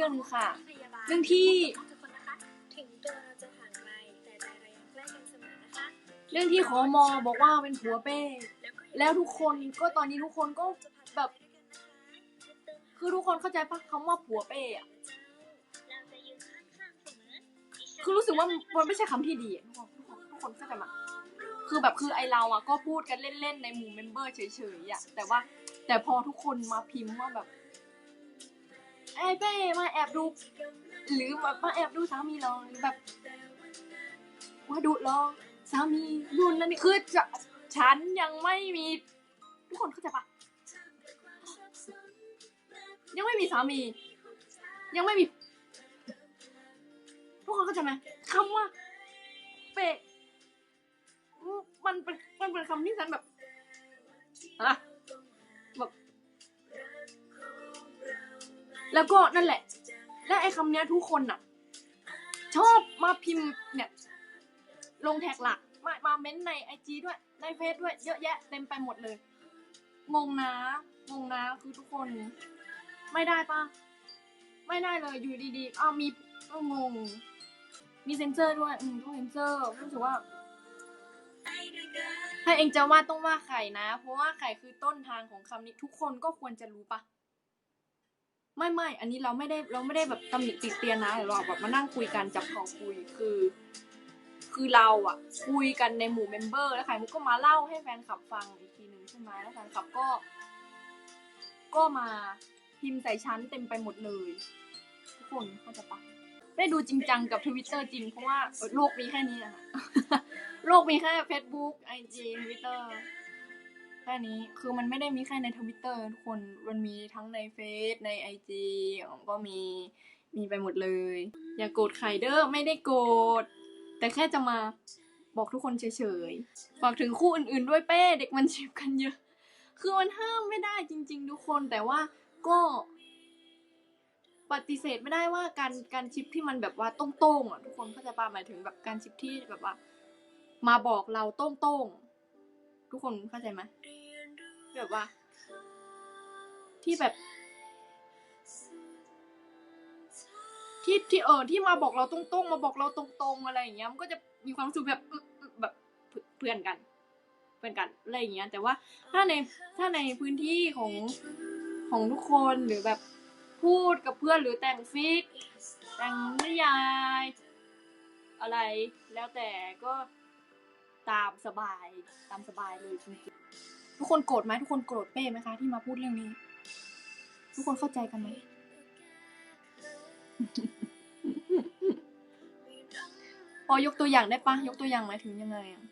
รื่องหนึงค่ะ เรื่องที่ถึงตัวเราจะห่างไกลแต่ใจเรายังใกล้กันเสมอนะคะเรื่องที่ขอมอบอกว่าเป็นผัวเป้ แล้วทุกคนก็ตอนนี้ทุกคนก็แบบ คือทุกคนเข้าใจปะคำว่าผัวเป้อะเราจะยืนข้างๆเสมอคือรู้สึกว่ามันไม่ใช่คำที่ดีอะทุกคนทุกคนทุกคนเข้าใจมาคือแบบคือไอเราอะก็พูดกันเล่นๆในหมู่เมมเบอร์เฉยๆอะแต่ว่าแต่พอทุกคนมาพิมพ์ว่าแบบ ไอ้เป้มาแอบดู หรือแบบมาแอบดูสามีเราหรือแบบว่าดูเหรอสามีนู่นนั่นนี่คือจะฉันยังไม่มีทุกคนเข้าใจปะยังไม่มีสามี ยังไม่มีทุกคนเข้าใจไหมคำว่าเป๊ะมันเป็นมันเป็นคำที่ฉันแบบอะ แล้วก็นั่นแหละ และไอ้คำเนี้ยทุกคนน่ะ ชอบมาพิมพ์เนี่ย ลงแท็กหลัก มามาเม้นในไอจีด้วย ในเฟซด้วย เยอะแยะเต็มไปหมดเลย งงนะ งงนะ คือทุกคน ไม่ได้ปะไม่ได้เลย อยู่ดีๆอ้าวมีก็งง มีเซนเซอร์ด้วย อืมต้องเซนเซอร์รู้สึกว่า ถ้าเองจะว่าต้องว่าไข่นะ เพราะว่าไข่คือต้นทางของคำนี้ ทุกคนก็ควรจะรู้ปะ ไม่ไม่อันนี้เราไม่ได้เราไม่ได้แบบตำหนิติเตียนนะเราแบบมานั่งคุยกันจับเขาคุยคือ คือเราอะคุยกันในหมู่เมมเบอร์แล้วไข่มุกก็มาเล่าให้แฟนคลับฟังอีกทีหนึ่งใช่ไหมแล้วแฟนคลับก็ ก็มาพิมพ์ใส่ชั้นเต็มไปหมดเลย ทุกคนเข้าใจปะได้ดูจริงจังกับทวิตเตอร์จริงเพราะว่าโลกมีแค่นี้อะคะโลกมีแค่ Facebook IG Twitter แค่นี้คือมันไม่ได้มีแค่ในทวิตเตอร์ทุกคนมันมีทั้งในเฟซในไอจีก็มีมีไปหมดเลย อย่ากโกรธใครเด้อไม่ได้โกรธแต่แค่จะมาบอกทุกคนเฉยๆฝากถึงคู่อื่นๆด้วยเป้เด็กมันชิบกันเยอะ คือมันห้ามไม่ได้จริง ๆ ทุกคนแต่ว่าก็ปฏิเสธไม่ได้ว่าการการชิปที่มันแบบว่าต้งๆอะทุกคนเข้าใจป่ะหมายถึงแบบการชิปที่แบบว่า มาบอกเราต้งๆ ทุกคนเข้าใจไหมแบบว่า ที่แบบ ที่ที่เออที่มาบอกเราตรงๆ มาบอกเราตรงๆอะไรอย่างเงี้ย มันก็จะมีความรู้สึกแบบแบบเพื่อนกัน เพื่อนกันอะไรอย่างเงี้ย แต่ว่าถ้าในถ้าในพื้นที่ของของทุกคนหรือแบบพูดกับเพื่อนหรือแต่งฟิก แต่งนิยาย อะไรแล้วแต่ก็ ตามสบายตามสบายเลยจริงๆทุกคนโกรธไหมทุกคนโกรธเป้ไหมคะที่มาพูดเรื่องนี้ ทุกคนเข้าใจกันไหมพอยกตัวอย่างได้ปะยกตัวอย่างหมายถึงยังไงอะ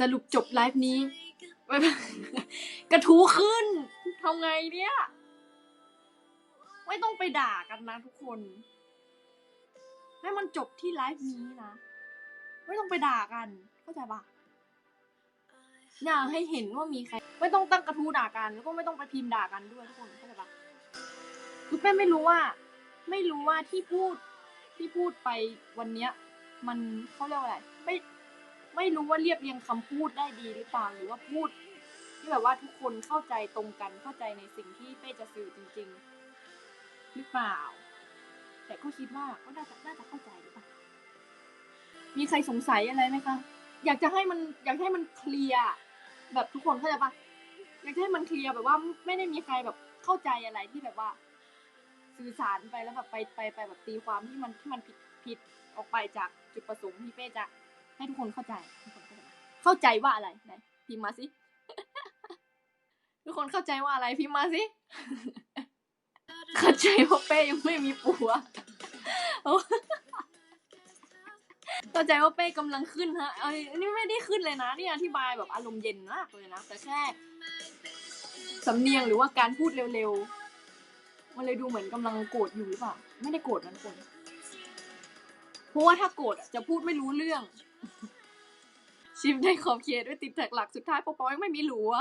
สรุปจบไลฟ์นี้ กระทู้ขึ้นทำไงเนี่ย ไม่ต้องไปด่ากันนะทุกคน ให้มันจบที่ไลฟ์นี้นะ ไม่ต้องไปด่ากัน เข้าใจปะ อยากให้เห็นว่ามีใคร ไม่ต้องตั้งกระทู้ด่ากัน แล้วก็ไม่ต้องไปพิมพ์ด่ากันด้วยทุกคนเข้าใจปะคือแป้ไม่รู้ว่า ไม่รู้ว่าที่พูดที่พูดไปวันเนี้ย มันเขาเรียกว่าอะไรไม่ไม่รู้ว่าเรียบเรียงคำพูดได้ดีหรือเปล่าหรือว่าพูด ที่แบบว่าทุกคนเข้าใจตรงกันเข้าใจในสิ่งที่เป้จะสื่อจริง ๆ หรือเปล่า แต่ก็คิดว่าก็น่าจะน่าจะเข้าใจหรือเปล่ามีใครสงสัยอะไรไหมคะอยากจะให้มันอยากให้มันเคลียร์ แบบทุกคนเข้าใจปะอยากจะให้มันเคลียร์แบบว่าไม่ได้มีใครแบบเข้าใจอะไรที่แบบว่า สื่อสารไปแล้วแบบไปไปไปแบบตีความที่มันที่มันผิดผิดออกไปจากจุดประสงค์ที่เป้จะให้ทุกคนเข้าใจทุกคนเข้าใจเข้าใจว่าอะไรไหนพิมพ์มาสิทุกคนเข้าใจว่าอะไรพิมพ์มาสิเข้าใจว่าเป้ยังไม่มีผัวโอ้ เข้าใจว่าเป้กำลังขึ้นฮะเอ้ยนนี้ไม่ได้ขึ้นเลยนะนี่อธิบายแบบอารมณ์เย็นมากเลยนะ แต่แค่สำเนียงหรือว่าการพูดเร็วๆ มันเลยดูเหมือนกำลังโกรธอยู่หรือเปล่า ไม่ได้โกรธนะทุกคนเพราะว่าถ้าโกรธจะพูดไม่รู้เรื่อง ชิมได้ขอบเขตด้วยติดแท็กหลักสุดท้ายปอปอยังไม่มีหลัว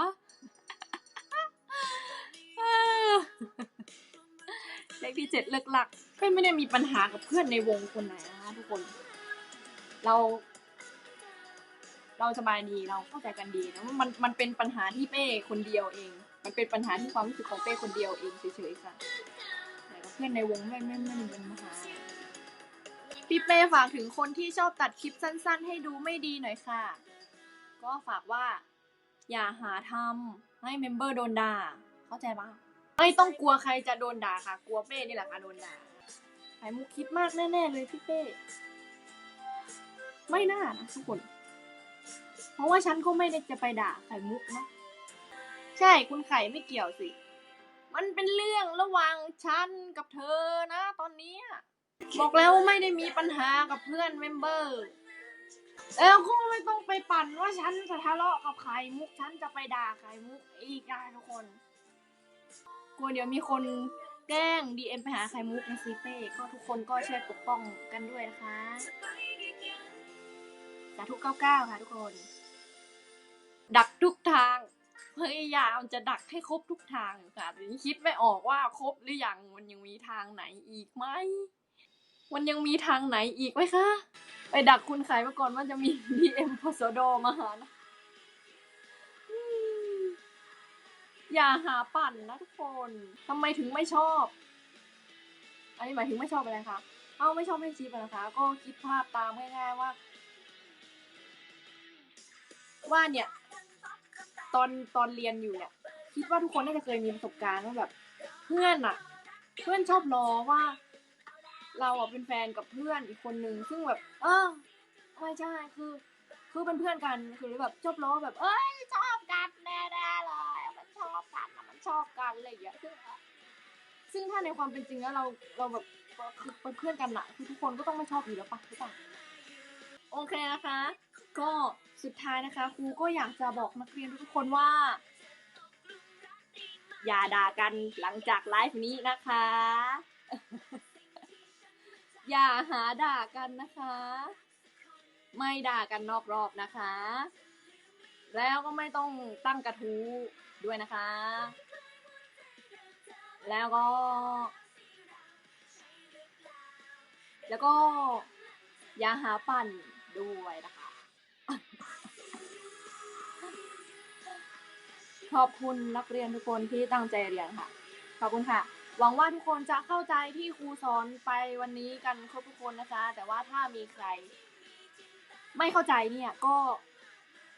เลขที่เจ็ดเลิกหลักเพื่อนไม่ได้มีปัญหากับเพื่อนในวงคนไหนนะคะทุกคน เรา เราสบายดีเราเข้าใจกันดีนะมันมันเป็นปัญหาที่เป้คนเดียวเอง มันเป็นปัญหาที่ความรู้สึกของเป้คนเดียวเองเฉยๆค่ะแต่ก็แค่พื่อนในวงไม่ไม่ไม่ในวงมหาพี่เป้ฝากถึงคนที่ชอบตัดคลิปสั้น ๆ ให้ดูไม่ดีหน่อยค่ะ ก็ฝากว่า อย่าหาทำให้เมมเบอร์โดนด่าเข้าใจปะไม่ต้องกลัวใครจะโดนด่าค่ะ กลัวเป้นี่แหละค่ะโดนด่าไข่มุกคิดมากแน่ ๆ เลยพี่เป้ ไม่น่านะทุกคน เพราะว่าฉันก็ไม่ได้จะไปด่าไข่มุกนะใช่คุณไข่ไม่เกี่ยวสิ มันเป็นเรื่องระหว่างฉันกับเธอนะ ตอนนี้ บอกแล้วว่าไม่ได้มีปัญหากับเพื่อนเมมเบอร์ แล้วก็ไม่ต้องไปปั่นว่าฉันจะทะเลาะกับไข่มุก ฉันจะไปด่าไข่มุกอีกนะทุกคนกลัวเดี๋ยวมีคนแกล้ง DM ไปหาไข่มุกในซีเป้ก็ทุกคนก็ช่วยปกป้องกันด้วยนะคะ สาธุเก้าเก้าค่ะทุกคน ดักทุกทางพยายามจะดักให้ครบทุกทางอยู่ค่ะแต่ยังคิดไม่ออกว่าครบหรือยังมันยังมีทางไหนอีกไหมมันยังมีทางไหนอีกไหมคะ ไปดักคุณขายมาก่อนว่าจะมี DM พสดมาหานะอย่าหาปั่นนะทุกคนทำไมถึงไม่ชอบ อันนี้หมายถึงไม่ชอบอะไรคะ เอาไม่ชอบไม่ชีพนะคะ ก็คิดภาพตามง่ายๆว่า ว่าเนี่ย ตอนตอนเรียนอยู่เนี่ย คิดว่าทุกคนน่าจะเคยมีประสบการณ์ว่าแบบ เพื่อนอะเพื่อนชอบล้อว่า เราอะเป็นแฟนกับเพื่อนอีกคนนึงซึ่งแบบ เออไม่ใช่คือ คือเป็นเพื่อนกันคือแบบชอบล้อแบบ เอ้ยชอบกันแน่ๆเลยมันชอบกันมันชอบกันอะไรอย่างเงี้ยซึ่งซึ่งถ้าในความเป็นจริงแล้วเราเราแบบคือเป็นเพื่อนกันอะคือทุกคนก็ต้องไม่ชอบอยู่แล้วปะหรือเปล่าโอเคนะคะ ก็สุดท้ายนะคะครูก็อยากจะบอกนักเรียนทุกคนว่า อย่าด่ากันหลังจากไลฟ์นี้นะคะ อย่าหาด่ากันนะคะ ไม่ด่ากันนอกรอบนะคะ แล้วก็ไม่ต้องตั้งกระทู้ด้วยนะคะ แล้วก็ แล้วก็อย่าหาปั่นด้วยนะคะ ขอบคุณนักเรียนทุกคนที่ตั้งใจเรียนค่ะ ขอบคุณค่ะ หวังว่าทุกคนจะเข้าใจที่ครูสอนไปวันนี้กันครบทุกคนนะคะ แต่ว่าถ้ามีใคร ไม่เข้าใจเนี่ยก็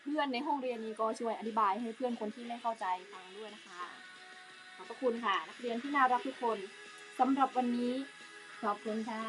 เพื่อนในห้องเรียนนี้ก็ช่วยอธิบายให้เพื่อนคนที่ไม่เข้าใจฟังด้วยนะคะ ขอบพระคุณค่ะ นักเรียนที่น่ารักทุกคนสำหรับวันนี้ขอบคุณค่ะ